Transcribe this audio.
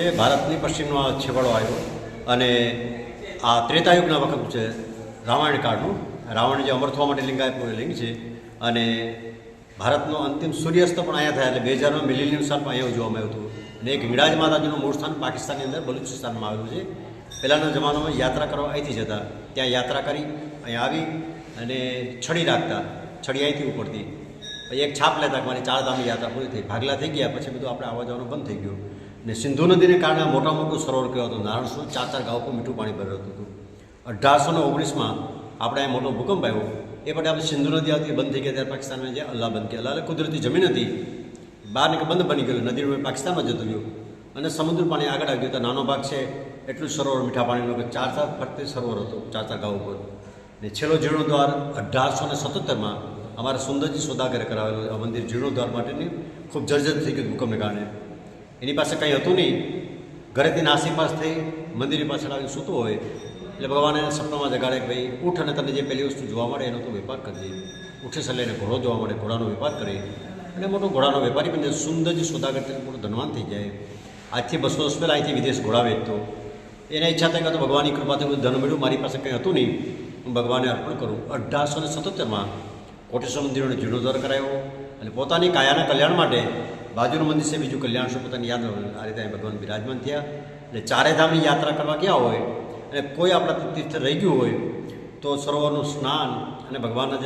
છે, ભારતની પશ્ચિમનો આ છેવાડો આવ્યો. અને આ ત્રેતાયુગના વખત છે, રામાયણ કાળનું. રાવણ જે અમર થવા માટે લિંગ આપ્યું એ લિંગ છે. અને ભારતનો અંતિમ સૂર્યાસ્ત પણ અહીંયા થયા એટલે બે હજારમાં મિલિનિયમ સાલ પણ અહીંયા ઉજવવામાં આવ્યું હતું. અને એક વિરાજ માતાજીનું મૂળ સ્થાન પાકિસ્તાનની અંદર બલુચિસ્તાનમાં આવેલું છે. પહેલાંના જમાનામાં યાત્રા કરવા અહીંથી જતા. ત્યાં યાત્રા કરી, અહીંયા આવી અને છડી રાખતા છડી અહીંથી ઉપડતી. પછી એક છાપ લેતા મારી ચાર ધામની યાત્રા પૂરી થઈ. ભાગલા થઈ ગયા, પછી બધું આપણે આવવા જવાનું બંધ થઈ ગયું. ને સિંધુ નદીને કારણે મોટા મોટું સરોવર કહેવાતું હતું નારાયણ ચાર ચાર ગાંવ મીઠું પાણી ભરાતું હતું. અઢારસો ને ઓગણીસમાં આપણે અહીં મોટો ભૂકંપ આવ્યો. એ માટે આપણે સિંધુ નદી આવતી બંધ થઈ ગયા, ત્યારે પાકિસ્તાનમાં જે અલ્લાહ બંધ કર્યા. અલ્લાહ કુદરતી જમીન હતી. બહાર નીકળે, બંધ બની ગયેલું. નદીનું પાકિસ્તાનમાં જતું રહ્યું. અને સમુદ્ર પાણી આગળ આવી ગયું તો નાનો ભાગ છે, એટલું સરોવર, મીઠા પાણીનો કે ચાર ચાર ફરતે સરોવર હતું, ચાર ચાર ગાંવ ઉપર. ને છેલ્લો જીર્ણોદ્વાર અઢારસો ને સત્તોતેરમાં અમારા સુંદરજી સોદાગરે કરાવેલું. આ મંદિર જીર્ણોદ્વાર માટેની ખૂબ જર્જર થઈ ગયું ભૂકંપને કારણે. એની પાસે કંઈ હતું નહીં. ઘરેથી નાસી પાસ થઈ મંદિરની પાછળ આવીને સૂતો હોય, એટલે ભગવાને સપનામાં જગાડે ભાઈ, ઉઠ અને તને જે પહેલી વસ્તુ જોવા મળે એનો તો વેપાર કરજે ઉઠે સલાઈને ઘોડો જોવા મળે, ઘોડાનો વેપાર કરે. અને મોટો ઘોડાનો વેપારી બને સુંદરજી સોદાગર તરીકે મોટો ધનવાન થઈ જાય. આજથી બસો વર્ષ પહેલાં અહીંથી વિદેશ ઘોડા વેચતો. એને ઈચ્છા થઈ કે તો ભગવાનની કૃપાથી બધું ધન મળ્યું, મારી પાસે કંઈ હતું નહીં. હું ભગવાનને અર્પણ કરું. અઢારસો ને સત્તોતેરમાં કોટેશ્વર મંદિરોને જીર્ણોદ્ધાર કરાયો અને પોતાની કાયાના કલ્યાણ માટે બાજુનું મંદિર છે, બીજું કલ્યાણ શું પોતાની યાદ. આ રીતે ભગવાન બિરાજમાન થયા એટલે ચારે ધામની યાત્રા કરવા ગયા હોય, અને કોઈ આપણા તીર્થ રહી ગયું હોય, તો સરોવરનું સ્નાન અને ભગવાનના જે